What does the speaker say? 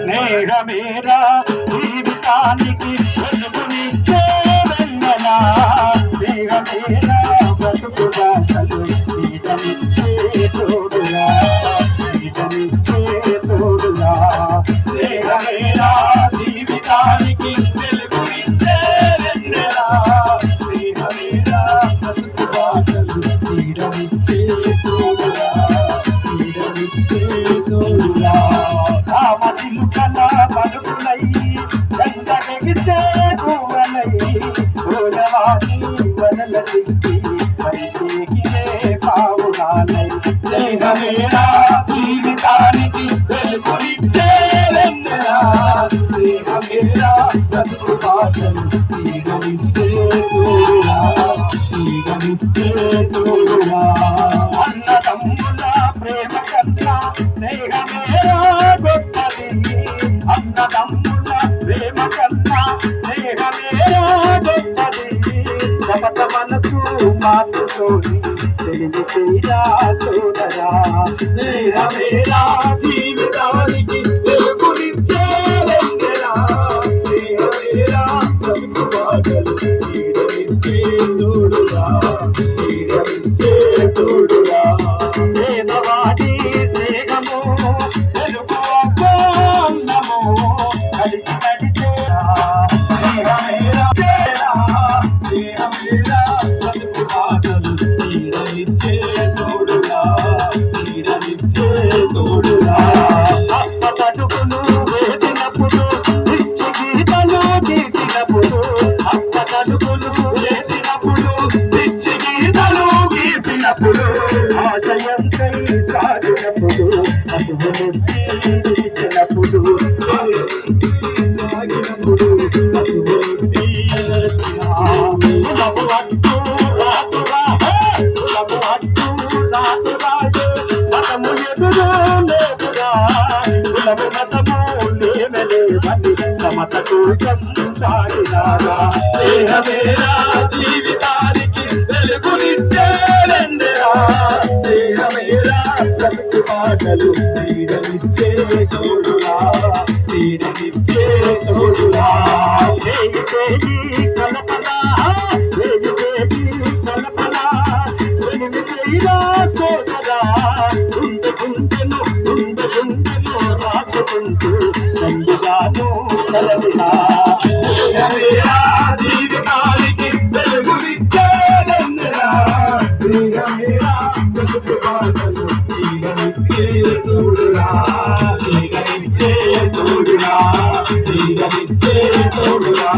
స్నేహమేరా జీవితానికి వెలుగునిచ్చే వెన్నెలా స్నేహమేరా బ్రతుకుగా చదువు ఈతనిచ్చే తోడులా ఈతనిచ్చే తోడులా కామచిలుకల పలుకులై గంగెగిసే వదల తిప్పి పైకేగిరే పావుగాలై స్నేహమేరా జీవితానికి వెలుగునిచ్చే స్నేహమేరా స్నేహమేరా గొప్పది అన్నదమ్ముల ప్రేమ కన్నా స్నేహమేరా గొప్పది కపట మనసు మాతృతోని తెలివి తీరా చూడరా స్నేహమేరా జీవితానికి స్నేహమేరా బాటలు తీరనిచ్చే తోడురా తీరనిచ్చే ఆశయంకై సాగినప్పుడు అసలు ఇచ్చినప్పుడు కులము మతము లేవలేవని సమత కోసం సాగినారా దేహమేరా జీవితానికి వెలుగునిచ్చే వెన్నెరా దేహమేరా బ్రతుకు మాటలు తీరనిచ్చే తోడురా తీరనిచ్చే తోడురా చేయి చేయి కలపనా చేయి చేయి కలపనా వెలిమి చేయరా సోదరా గుండె గుండెను గుండె గుండెను రాసుకుంటూ నందుగాను కలవినా జీవితానికి వెలుగునిచ్చే తోడురా తోడురా తోడురా